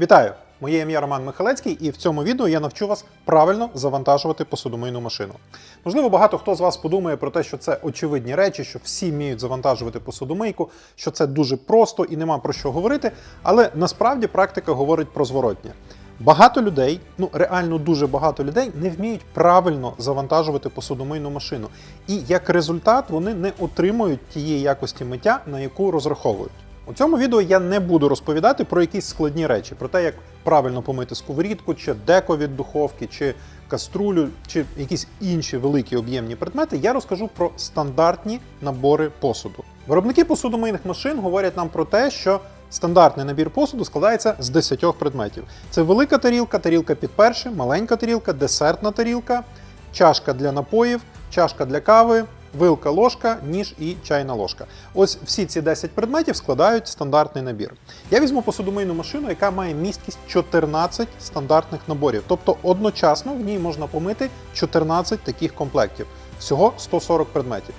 Вітаю! Моє ім'я Роман Михалецький, і в цьому відео я навчу вас правильно завантажувати посудомийну машину. Можливо, багато хто з вас подумає про те, що це очевидні речі, що всі вміють завантажувати посудомийку, що це дуже просто і нема про що говорити. Але насправді практика говорить про зворотнє. Багато людей, ну реально дуже багато людей, не вміють правильно завантажувати посудомийну машину. І як результат вони не отримують тієї якості миття, на яку розраховують. У цьому відео я не буду розповідати про якісь складні речі, про те, як правильно помити сковорідку, чи деко від духовки, чи каструлю, чи якісь інші великі об'ємні предмети. Я розкажу про стандартні набори посуду. Виробники посудомийних машин говорять нам про те, що стандартний набір посуду складається з 10 предметів. Це велика тарілка, тарілка під перше, маленька тарілка, десертна тарілка, чашка для напоїв, чашка для кави, вилка, ложка, ніж і чайна ложка. Ось всі ці 10 предметів складають стандартний набір. Я візьму посудомийну машину, яка має місткість 14 стандартних наборів. Тобто одночасно в ній можна помити 14 таких комплектів. Всього 140 предметів.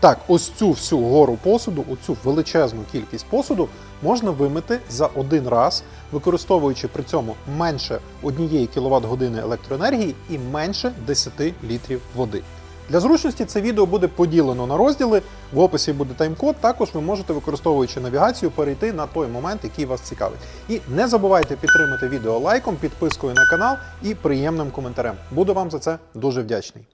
Так, ось цю всю гору посуду, оцю величезну кількість посуду можна вимити за один раз, використовуючи при цьому менше 1 кВт години електроенергії і менше 10 літрів води. Для зручності це відео буде поділено на розділи. В описі буде тайм-код. Також ви можете, використовуючи навігацію, перейти на той момент, який вас цікавить. І не забувайте підтримати відео лайком, підпискою на канал і приємним коментарем. Буду вам за це дуже вдячний.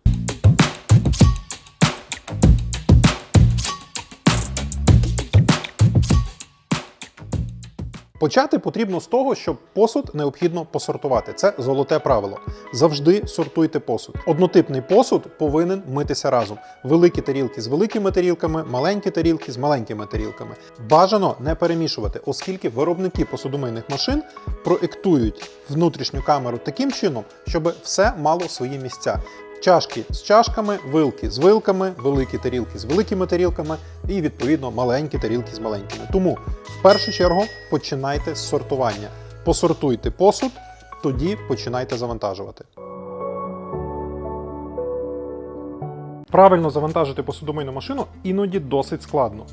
Почати потрібно з того, що посуд необхідно посортувати. Це золоте правило. Завжди сортуйте посуд. Однотипний посуд повинен митися разом. Великі тарілки з великими тарілками, маленькі тарілки з маленькими тарілками. Бажано не перемішувати, оскільки виробники посудомийних машин проектують внутрішню камеру таким чином, щоб все мало свої місця. Чашки з чашками, вилки з вилками, великі тарілки з великими тарілками і відповідно маленькі тарілки з маленькими. Тому в першу чергу починайте з сортування. Посортуйте посуд, тоді починайте завантажувати. Правильно завантажити посудомийну машину іноді досить складно.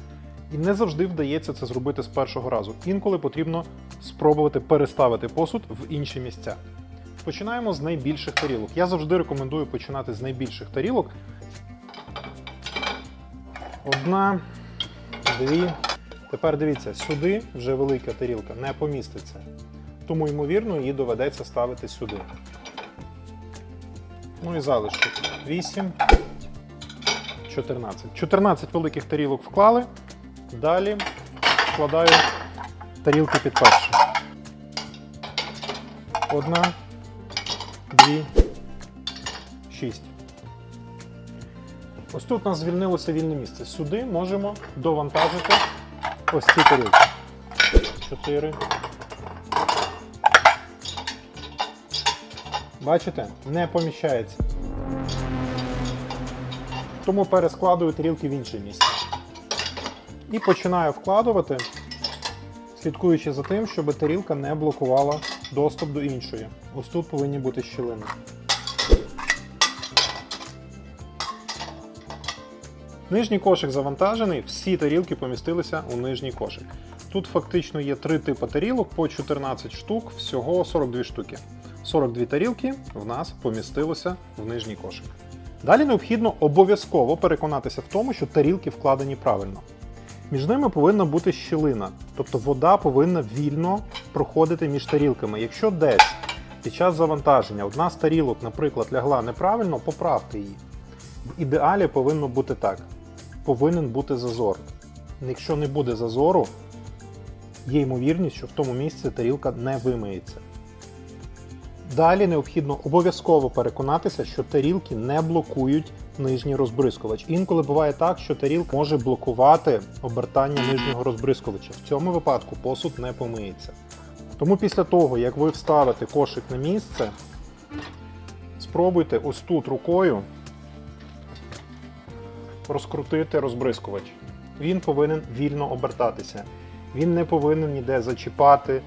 І не завжди вдається це зробити з першого разу. Інколи потрібно спробувати переставити посуд в інші місця. Починаємо з найбільших тарілок. Я завжди рекомендую починати з найбільших тарілок. Одна, дві. Тепер дивіться, сюди вже велика тарілка не поміститься. Тому, ймовірно, її доведеться ставити сюди. Ну і залишок. 8, 14. 14 великих тарілок вклали. Далі вкладаю тарілки під першу. Одна, дві, шість. Ось тут у нас звільнилося вільне місце. Сюди можемо довантажити ось ці тарілки. Чотири. Бачите? Не поміщається. Тому перескладую тарілки в інше місце. І починаю вкладувати, слідкуючи за тим, щоб тарілка не блокувала доступ до іншої. Ось тут повинні бути щілини. Нижній кошик завантажений, всі тарілки помістилися у нижній кошик. Тут фактично є три типи тарілок по 14 штук, всього 42 штуки. 42 тарілки в нас помістилося в нижній кошик. Далі необхідно обов'язково переконатися в тому, що тарілки вкладені правильно. Між ними повинна бути щілина, тобто вода повинна вільно проходити між тарілками. Якщо десь під час завантаження одна з тарілок, наприклад, лягла неправильно, поправте її. В ідеалі повинно бути так: повинен бути зазор. Якщо не буде зазору, є ймовірність, що в тому місці тарілка не вимиється. Далі необхідно обов'язково переконатися, що тарілки не блокують нижній розбризкувач. Інколи буває так, що тарілка може блокувати обертання нижнього розбризкувача. В цьому випадку посуд не помиється. Тому після того, як ви вставите кошик на місце, спробуйте ось тут рукою розкрутити розбризкувач. Він повинен вільно обертатися. Він не повинен ніде зачіпати,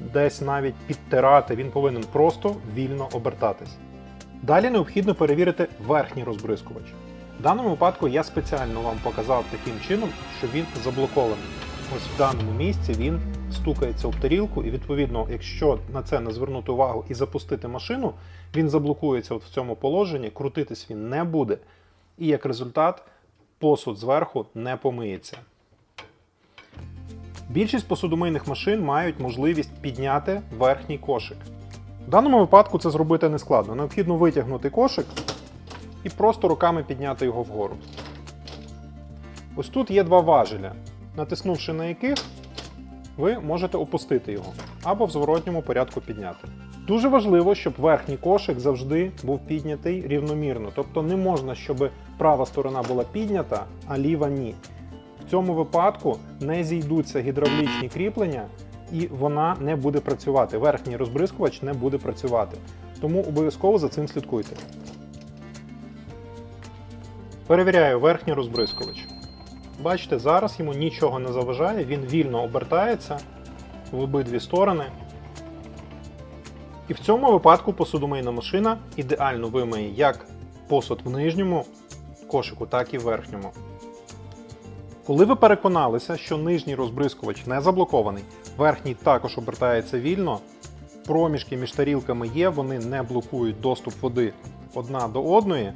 десь навіть підтирати. Він повинен просто вільно обертатись. Далі необхідно перевірити верхній розбризкувач. В даному випадку я спеціально вам показав таким чином, що він заблокований. Ось в даному місці він стукається об тарілку, і відповідно, якщо на це не звернути увагу і запустити машину, він заблокується от в цьому положенні, крутитись він не буде. І як результат, посуд зверху не помиється. Більшість посудомийних машин мають можливість підняти верхній кошик. В даному випадку це зробити не складно. Необхідно витягнути кошик і просто руками підняти його вгору. Ось тут є два важеля, натиснувши на яких ви можете опустити його або в зворотньому порядку підняти. Дуже важливо, щоб верхній кошик завжди був піднятий рівномірно. Тобто не можна, щоб права сторона була піднята, а ліва ні. В цьому випадку не зійдуться гідравлічні кріплення і вона не буде працювати. Верхній розбризкувач не буде працювати. Тому обов'язково за цим слідкуйте. Перевіряю верхній розбризкувач. Бачите, зараз йому нічого не заважає, він вільно обертається в обидві сторони. І в цьому випадку посудомийна машина ідеально вимиє як посуд в нижньому кошику, так і в верхньому. Коли ви переконалися, що нижній розбризкувач не заблокований, верхній також обертається вільно, проміжки між тарілками є, вони не блокують доступ води одна до одної,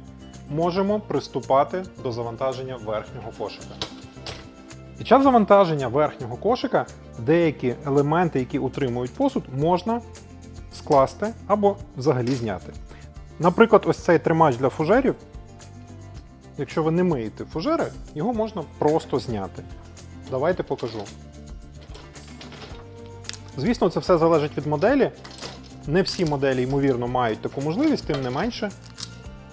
можемо приступати до завантаження верхнього кошика. Під час завантаження верхнього кошика деякі елементи, які утримують посуд, можна скласти або взагалі зняти. Наприклад, ось цей тримач для фужерів. Якщо ви не миєте фужери, його можна просто зняти. Давайте покажу. Звісно, це все залежить від моделі. Не всі моделі, ймовірно, мають таку можливість, тим не менше,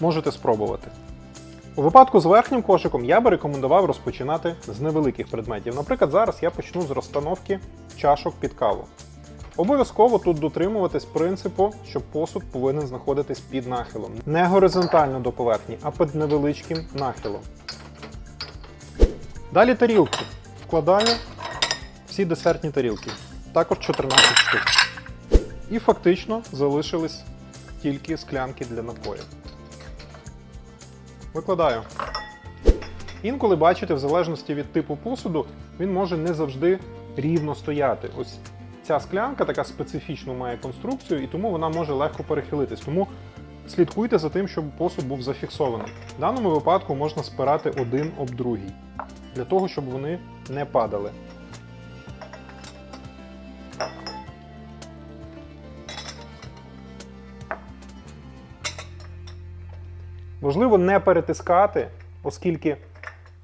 можете спробувати. У випадку з верхнім кошиком я би рекомендував розпочинати з невеликих предметів. Наприклад, зараз я почну з розстановки чашок під каву. Обов'язково тут дотримуватись принципу, що посуд повинен знаходитись під нахилом. Не горизонтально до поверхні, а під невеличким нахилом. Далі тарілки. Вкладаю всі десертні тарілки. Також 14 штук. І фактично залишились тільки склянки для напоїв. Викладаю. Інколи бачите, в залежності від типу посуду, він може не завжди рівно стояти. Ось ця склянка така специфічну має конструкцію, і тому вона може легко перехилитись. Тому слідкуйте за тим, щоб посуд був зафіксований. В даному випадку можна спирати один об другий, для того, щоб вони не падали. Важливо не перетискати, оскільки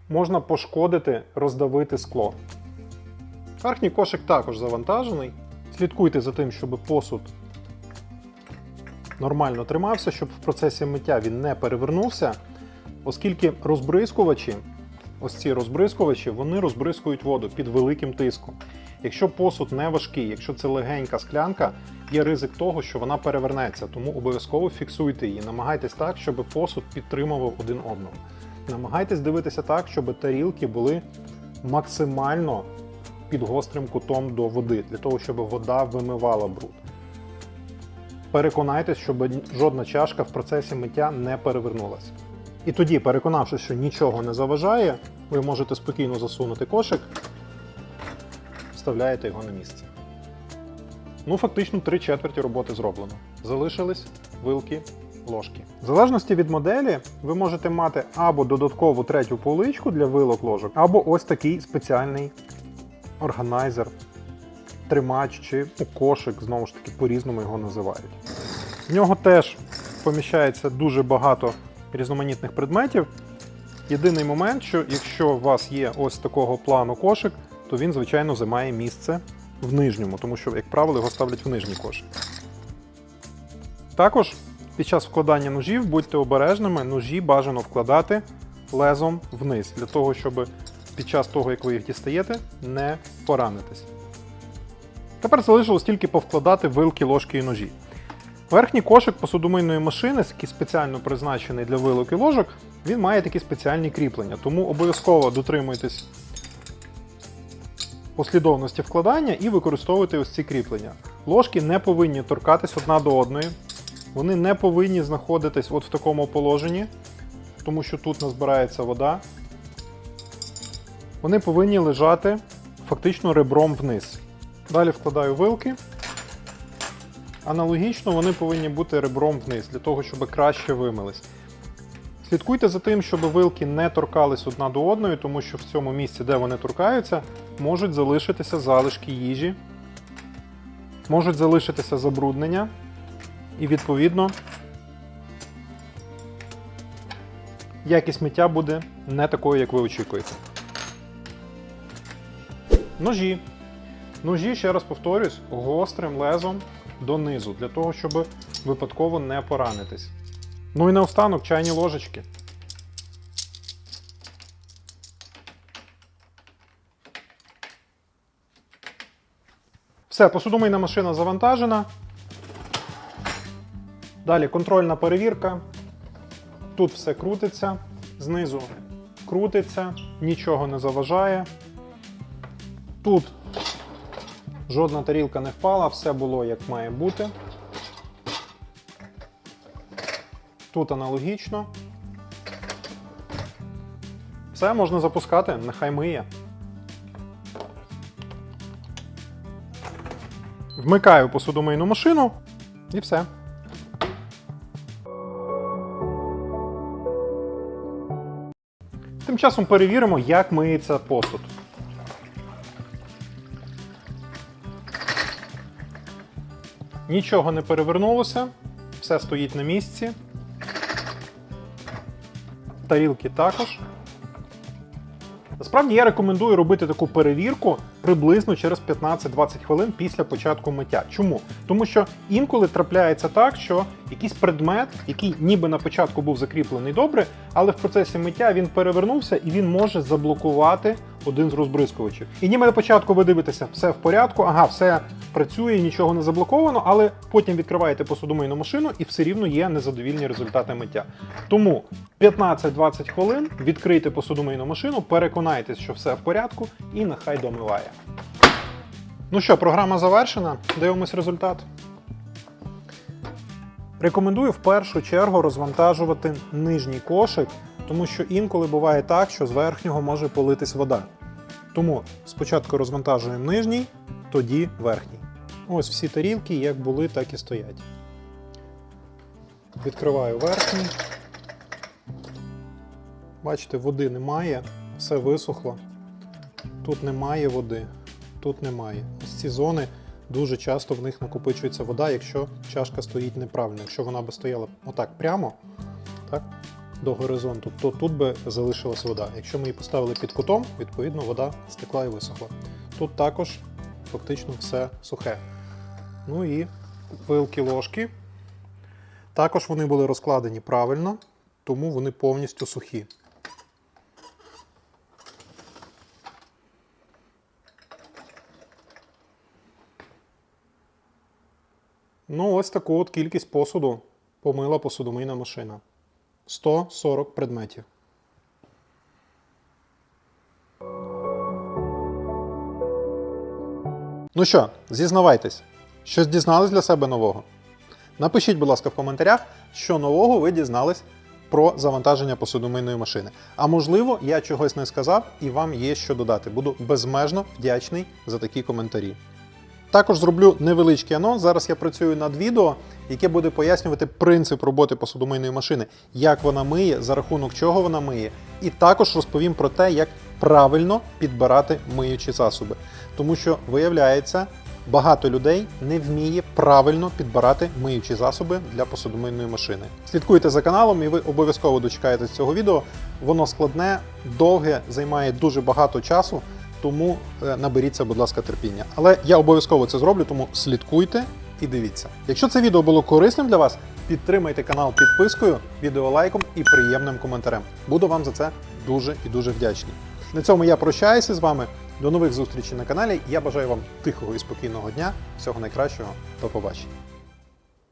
можна пошкодити, роздавити скло. Верхній кошик також завантажений. Слідкуйте за тим, щоб посуд нормально тримався, щоб в процесі миття він не перевернувся, оскільки розбризкувачі, ось ці розбризкувачі, вони розбризкують воду під великим тиском. Якщо посуд не важкий, якщо це легенька склянка, є ризик того, що вона перевернеться, тому обов'язково фіксуйте її. Намагайтесь так, щоб посуд підтримував один одного. Намагайтесь дивитися так, щоб тарілки були максимально під гострим кутом до води, для того, щоб вода вимивала бруд. Переконайтесь, щоб жодна чашка в процесі миття не перевернулася. І тоді, переконавшись, що нічого не заважає, ви можете спокійно засунути кошик, вставляєте його на місце. Ну, фактично, три четверті роботи зроблено. Залишились вилки, ложки. В залежності від моделі, ви можете мати або додаткову третю поличку для вилок ложок, або ось такий спеціальний органайзер, тримач чи ну, кошик, знову ж таки, по-різному його називають. В нього теж поміщається дуже багато різноманітних предметів. Єдиний момент, що якщо у вас є ось такого плану кошик, то він, звичайно, займає місце в нижньому, тому що, як правило, його ставлять в нижній кошик. Також під час вкладання ножів будьте обережними, ножі бажано вкладати лезом вниз, для того, щоб під час того, як ви їх дістаєте, не поранитись. Тепер залишилось тільки повкладати вилки, ложки і ножі. Верхній кошик посудомийної машини, який спеціально призначений для вилок і ложок, він має такі спеціальні кріплення, тому обов'язково дотримуйтесь послідовності вкладання і використовуйте ось ці кріплення. Ложки не повинні торкатись одна до одної, вони не повинні знаходитись от в такому положенні, тому що тут назбирається вода. Вони повинні лежати фактично ребром вниз. Далі вкладаю вилки. Аналогічно вони повинні бути ребром вниз, для того, щоб краще вимились. Слідкуйте за тим, щоб вилки не торкались одна до одної, тому що в цьому місці, де вони торкаються, можуть залишитися залишки їжі, можуть залишитися забруднення, і відповідно якість миття буде не такою, як ви очікуєте. Ножі. Ножі, ще раз повторюсь, гострим лезом донизу, для того, щоб випадково не поранитись. Ну і наостанок чайні ложечки. Все, посудомийна машина завантажена. Далі контрольна перевірка. Тут все крутиться, знизу крутиться, нічого не заважає. Тут жодна тарілка не впала, все було як має бути. Тут аналогічно. Все можна запускати, нехай миє. Вмикаю посудомийну машину і все. Тим часом перевіримо, як миється посуд. Нічого не перевернулося, все стоїть на місці. Тарілки також. Насправді я рекомендую робити таку перевірку приблизно через 15-20 хвилин після початку миття. Чому? Тому що інколи трапляється так, що якийсь предмет, який ніби на початку був закріплений добре, але в процесі миття він перевернувся і він може заблокувати один з розбризкувачів. І ніби на початку ви дивитеся, все в порядку, ага, все працює, нічого не заблоковано, але потім відкриваєте посудомийну машину і все рівно є незадовільні результати миття. Тому 15-20 хвилин відкрийте посудомийну машину, переконайтесь, що все в порядку, і нехай домиває. Ну що, програма завершена. Дивимось результат. Рекомендую в першу чергу розвантажувати нижній кошик, тому що інколи буває так, що з верхнього може политись вода. Тому спочатку розвантажуємо нижній, тоді верхній. Ось всі тарілки, як були, так і стоять. Відкриваю верхній. Бачите, води немає, все висохло. Тут немає води, тут немає. Ось ці зони дуже часто в них накопичується вода, якщо чашка стоїть неправильно. Якщо вона би стояла отак прямо, так, до горизонту, то тут би залишилась вода. Якщо ми її поставили під кутом, відповідно вода стекла і висохла. Тут також фактично все сухе. Ну і вилки ложки. Також вони були розкладені правильно, тому вони повністю сухі. Ну, ось таку от кількість посуду помила посудомийна машина. 140 предметів. Ну що, зізнавайтесь, щось дізнались для себе нового? Напишіть, будь ласка, в коментарях, що нового ви дізнались про завантаження посудомийної машини. А можливо, я чогось не сказав і вам є що додати. Буду безмежно вдячний за такі коментарі. Також зроблю невеличкий анонс. Зараз я працюю над відео, яке буде пояснювати принцип роботи посудомийної машини, як вона миє, за рахунок чого вона миє, і також розповім про те, як правильно підбирати миючі засоби. Тому що виявляється, багато людей не вміє правильно підбирати миючі засоби для посудомийної машини. Слідкуйте за каналом, і ви обов'язково дочекаєтесь цього відео. Воно складне, довге, займає дуже багато часу. Тому е, наберіться, будь ласка, терпіння. Але я обов'язково це зроблю, тому слідкуйте і дивіться. Якщо це відео було корисним для вас, підтримайте канал підпискою, відеолайком і приємним коментарем. Буду вам за це дуже і дуже вдячний. На цьому я прощаюся з вами. До нових зустрічей на каналі. Я бажаю вам тихого і спокійного дня. Всього найкращого. До побачення.